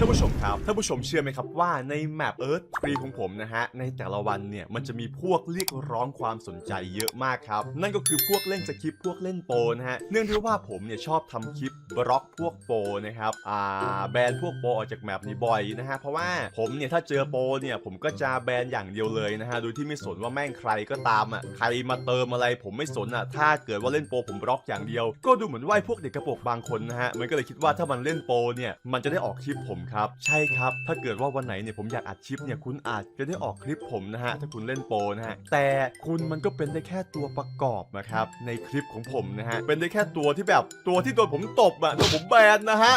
ท่านผู้ชมครับท่านผู้ชมเชื่อไหมครับว่าในแมปเอิร์ธฟรีของผมนะฮะในแต่ละวันเนี่ยมันจะมีพวกเรียกร้องความสนใจเยอะมากครับ นั่นก็คือพวกเล่นสคริปพวกเล่นโปนะฮะเนื่องด้วยว่าผมเนี่ยชอบทำคลิปบล็อกพวกโปนะครับอ่าแบนพวกโปออกจากแมปนี้บ่อยนะฮะเพราะว่าผมเนี่ยถ้าเจอโปเนี่ยผมก็จะแบนอย่างเดียวเลยนะฮะโดยที่ไม่สนว่าแม่งใครก็ตามอะใครมาเติมอะไรผมไม่สนอะถ้าเกิดว่าเล่นโปผมบล็อกอย่างเดียว ก็ดูเหมือนว่าพวกเด็กกระโปงบางคนนะฮะมันก็เลยคิดว่าถ้ามันเล่นโปเนี่ยมันจะได้ออกคลิปผมครับ ใช่ครับ ถ้าเกิดว่าวันไหนเนี่ยผมอยากอัดคลิปเนี่ยคุณอาจจะได้ออกคลิปผมนะฮะถ้าคุณเล่นโปนะฮะแต่คุณมันก็เป็นได้แค่ตัวประกอบนะครับในคลิปของผมนะฮะเป็นได้แค่ตัวที่แบบตัวที่โดนผมตบอะโดนผมแบนนะฮะ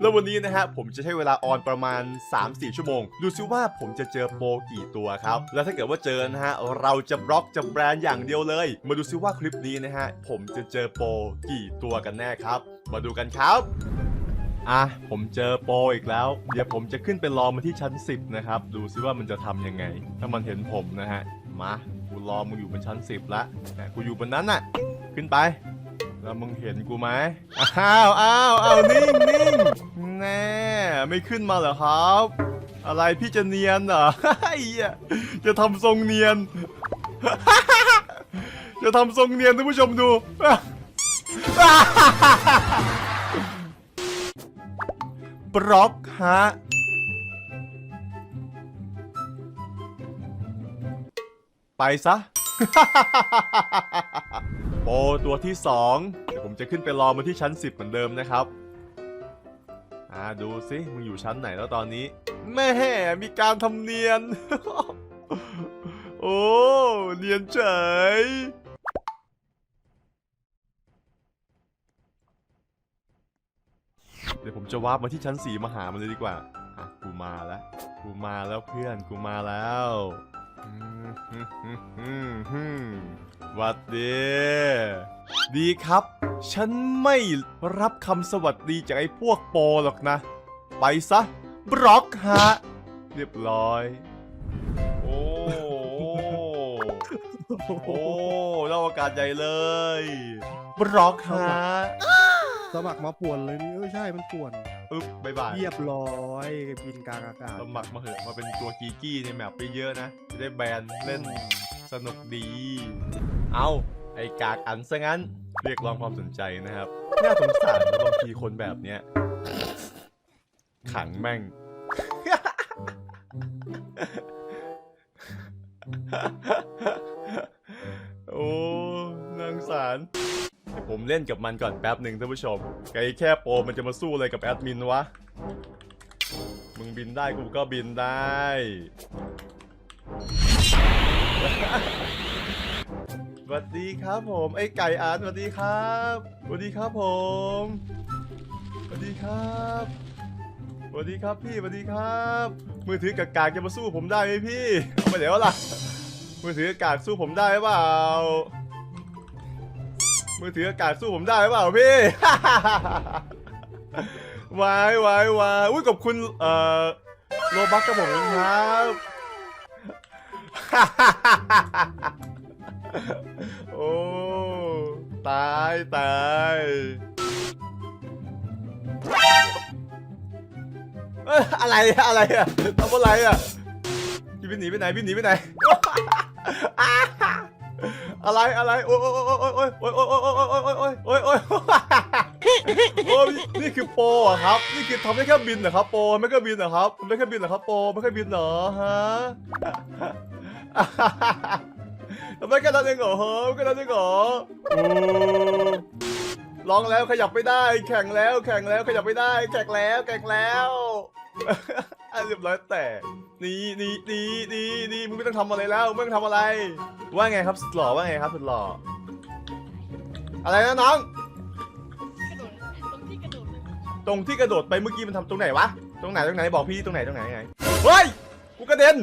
แล้ววันนี้นะฮะผมจะใช้เวลาออนประมาณ 3-4 ชั่วโมง ดูซิว่าผมจะเจอโปกี่ตัวครับ แล้วถ้าเกิดว่าเจอนะฮะเราจะบล็อกจะแบรนด์อย่างเดียวเลย มาดูซิว่าคลิปนี้นะฮะผมจะเจอโปกี่ตัวกันแน่ครับ มาดูกันครับ อะผมเจอโปรอีกแล้ว เดี๋ยวผมจะขึ้นไปรอมาที่ชั้น 10 นะครับ ดูซิว่ามันจะทำยังไง ถ้ามันเห็นผมนะฮะ มา กูรอมึงอยู่บนชั้น 10ละนะกูอยู่บนนั้นน่ะ ขึ้นไป แล้วมึงเห็นกูไหมอ้าวอ้าวอ้าวนิ่งนิ่งแน่ไม่ขึ้นมาเหรอครับ อะไรพี่จะเนียนเหรอไอ้เหี้ยจะทำทรงเนียน จะทำทรงเนียนท่านผู้ชมดู บล็อกฮะไปซะ โปตัวที่2เดี๋ยวผมจะขึ้นไปรอมาที่ชั้น 10 เหมือนเดิมนะครับ อ่าดูสิมึงอยู่ชั้นไหนแล้วตอนนี้ แม่มีการทำเนียน โอ้ เนียนเฉย เดี๋ยวผมจะวาร์ปมาที่ชั้นสี่มาหามันเลยดีกว่าอะกูมาแล้วกูมาแล้วเพื่อนกูมาแล้วหวัดดีดีครับ ฉันไม่รับคำสวัสดีจากไอ้พวกโปหรอกนะ ไปซะ บล็อกฮะ เรียบร้อย โอ้โหโอ้เล่าอากาศใหญ่เลย บล็อกฮะ สมัครมาป่วนเลยนี่เออใช่มันป่วนปึ๊บบ๊ายบายเรียบร้อยบินกลางอากาศสมัครมาเหอะมาเป็นตัวกีกี้ในแมปไปเยอะนะ จะได้แบนเล่นสนุกดี เอาไอ้กากอันซะงั้น เรียกร้องความสนใจนะครับ น่าสงสารนะบางทีคนแบบเนี้ย ขังแม่ง โอ้นางสารเดี๋ยว ผมเล่นกับมันก่อนแป๊บหนึ่งท่านผู้ชมไอ้แค่โปรมันจะมาสู้อะไรกับแอดมินวะ มึงบินได้กูก็บินได้ สวัสดีครับผม ไอ้ไก่อาร์ตสวัสดีครับ สวัสดีครับผม สวัสดีครับสวัสดีครับพี่สวัสดีครับ มือถือกากากจะมาสู้ผมได้ไหมพี่เอาไปเดี๋ยวล่ะมือถือกากากสู้ผมได้เปล่า มือถือกากากสู้ผมได้หรือเปล่าพี่ วายวายวายอุ้ยขอบคุณเอ่อโลบักกระผมครับ โอ้ตายตายเอ้ยอะไรอะอะไรอะทำอะไรอะพี่หนีไปไหนบินหนีไปไหน อะไรอะไรโอ้ยโอ้ยโอ้ยโอ้ยโอ้ยโอ้ยโอ้ยโอ้ยโอ้ยโอ้ยโอ้ยโอ้ยโอ้ยนี่คือโปรอะครับ นี่คือทำได้แค่บินเหรอครับโปรไม่แค่บินเหรอครับทำได้แค่บินเหรอครับโปรไม่แค่บินเหรอฮะทำไมแค่นั้นเองเหรอฮะแค่นั้นเองเหรอโอ้ร้องแล้วขยับไม่ได้ แข่งแล้ว แข่งแล้วขยับไม่ได้ แข่งแล้วแข่งแล้ว อะเรียบร้อยแต่นี่นี่นี่นี่นี่มึงไม่ต้องทำอะไรแล้วมึงไม่ต้องทำอะไร ว่าไงครับสุดหล่อว่าไงครับสุดหล่ออะไรนะน้อง กระโดดตรงที่กระโดดเลยตรงที่กระโดดไปเมื่อกี้มันทำตรงไหนวะ ตรงไหนตรงไหนบอกพี่ตรงไหนตรงไหนไงเฮ้ย กูกระเด็น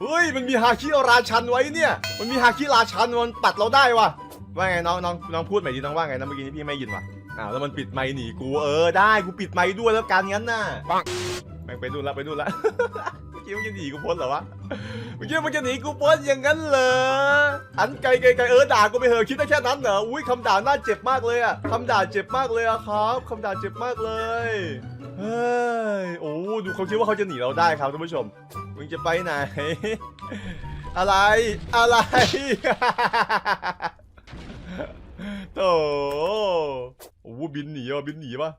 เฮ้ย มันมีฮาคิราชันไว้เนี่ย มันมีฮาคิราชันมันปัดเราได้วะว่าไงน้องน้องน้องพูดใหม่ดีน้องว่าไงนะเมื่อกี้นี้พี่ไม่ยินวะ อ้าวแล้วมันปิดไมค์หนีกูเออได้กูปิดไมค์ด้วยแล้วกันงั้นน่ะปังแม่งไปดูนละไปดูนละ เมื่อกี้กี้มึงจะหนีกูพ้นเหรอวะเมื่อกี้มึงจะหนีกูพ้นอย่างนั้นเหรออันไกลไกลไกลเออด่ากูไปเหอะคิดได้แค่นั้นเหรออุ้ยคำด่าน่าเจ็บมากเลยอะคำด่าเจ็บมากเลยอะครับคำด่าเจ็บมากเลยเฮ้ยโอ้ดูเขาคิดว่าเขาจะหนีเราได้ครับท่านผู้ชมมึงจะไปไหน อะไรอะไร โถ่โอ้โหบินหนีว่ะบินหนีว่ะ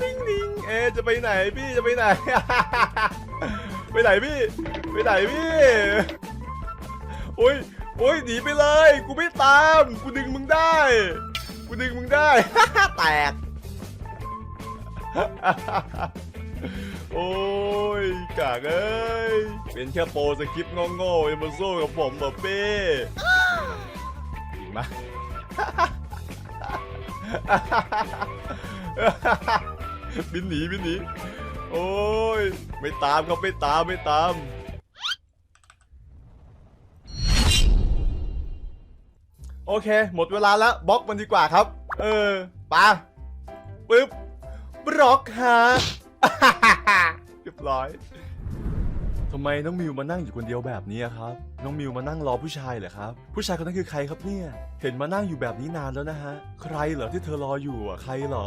ติ้งติ้งเอจะไปไหนพี่จะไปไหน ไปไหนพี่ ไปไหนพี่โอ้ยโอ้ยหนีไปเลย กูไม่ตาม กูดึงมึงได้ กูดึงมึงได้ แตก โอ้ยกากเอ้ย เป็นแค่โปรสคริปต์โง่ๆจะมาสู้กับผมเหรอเป้ จริงปะบินหนีบินหนี โอ้ย ไม่ตามครับไม่ตามไม่ตาม โอเค หมดเวลาแล้วบล็อกมันดีกว่าครับ เออปาปึ๊บบล็อกฮะเรียบร้อย ทำไมน้องมิวมานั่งอยู่คนเดียวแบบนี้อะครับ น้องมิวมานั่งรอผู้ชายเหรอครับ ผู้ชายคนนั้นคือใครครับเนี่ย เห็นมานั่งอยู่แบบนี้นานแล้วนะฮะ ใครเหรอที่เธอรออยู่อะใครเหรอ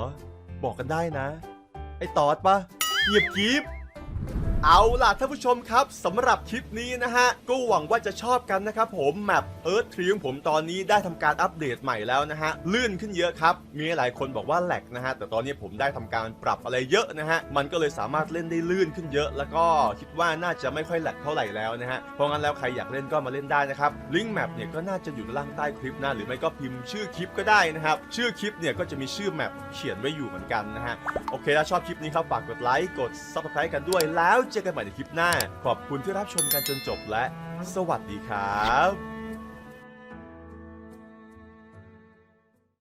บอกกันได้นะ ไอ้ตอดปะเงียบกริบ เอาล่ะท่านผู้ชมครับสำหรับคลิปนี้นะฮะ ก็หวังว่าจะชอบกันนะครับผมแมปเอิร์ธทรีของผมตอนนี้ได้ทำการอัปเดตใหม่แล้วนะฮะ ลื่นขึ้นเยอะครับ มีหลายคนบอกว่าแหลกนะฮะ แต่ตอนนี้ผมได้ทำการปรับอะไรเยอะนะฮะ มันก็เลยสามารถเล่นได้ลื่นขึ้นเยอะ แล้วก็คิดว่าน่าจะไม่ค่อยแหลกเท่าไหร่แล้วนะฮะ เพราะงั้นแล้วใครอยากเล่นก็มาเล่นได้นะครับลิงก์แมปเนี่ยก็น่าจะอยู่ล่างใต้คลิปนะหรือไม่ก็พิมพ์ชื่อคลิปก็ได้นะครับชื่อคลิปเนี่ยก็จะมีชื่อแมปเขียนไว้อยู่เหมือนกันนะฮะโอเคถ้าชอบคลิปนี้ครับฝากกดไลค์กด subscribe กันด้วยแล้วเจอกันใหม่ในคลิปหน้า ขอบคุณที่รับชมกันจนจบและ สวัสดีครับ